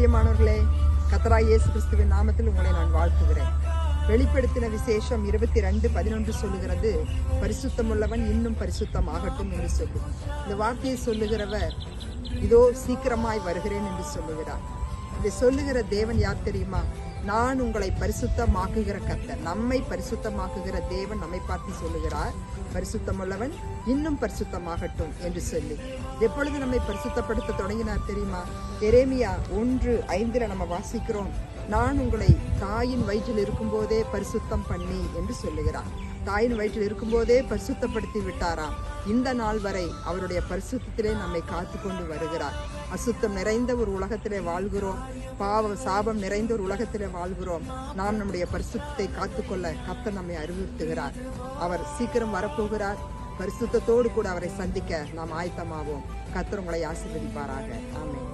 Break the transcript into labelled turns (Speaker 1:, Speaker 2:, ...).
Speaker 1: பிரியமானவர்களே கத்தராய் இயேசு கிறிஸ்துவின் நாமத்தில் உங்களை நான் வாழ்த்துகிறேன். வெளிப்படுத்தின விசேஷம் இருபத்தி ரெண்டு பதினொன்று சொல்லுகிறது பரிசுத்தமுள்ளவன் இன்னும் பரிசுத்தம் ஆகட்டும் என்று சொல்லு. இந்த வார்த்தையை சொல்லுகிறவர் இதோ சீக்கிரமாய் வருகிறேன் என்று சொல்லுகிறார். இதை சொல்லுகிற தேவன் யார் தெரியுமா? நான் உங்களை பரிசுத்தமாக்குகிற கத்தர் நம்மை பரிசுத்தமாக்குகிற தேவன் நம்மை பார்த்து சொல்லுகிறார். பரிசுத்தமுள்ளவன் இன்னும் பரிசுத்தமாகட்டும் என்று சொல்லி. எப்பொழுது நம்மை பரிசுத்தப்படுத்த தொடங்கினார் தெரியுமா? எரேமியா ஒன்று ஐந்துல நம்ம வாசிக்கிறோம். நான் உங்களை தாயின் வயிற்றில் இருக்கும்போதே பரிசுத்தம் பண்ணி என்று சொல்லுகிறார். தாயின் வயிற்றில் இருக்கும்போதே பரிசுத்தப்படுத்தி விட்டாராம். இந்த நாள் வரை அவருடைய பரிசுத்திலே நம்மை காத்து கொண்டு வருகிறார். அசுத்தம் நிறைந்த ஒரு உலகத்திலே வாழ்கிறோம். பாவம் சாபம் நிறைந்த ஒரு உலகத்திலே வாழ்கிறோம். நாம் நம்முடைய பரிசுத்தத்தை காத்துக்கொள்ள கத்த நம்மை அறிவுறுத்துகிறார். அவர் சீக்கிரம் வரப்போகிறார். பரிசுத்தத்தோடு கூட அவரை சந்திக்க நாம் ஆயத்தமாவோம். கர்த்தர் உங்களை ஆசீர்வதிப்பாராக. ஆமே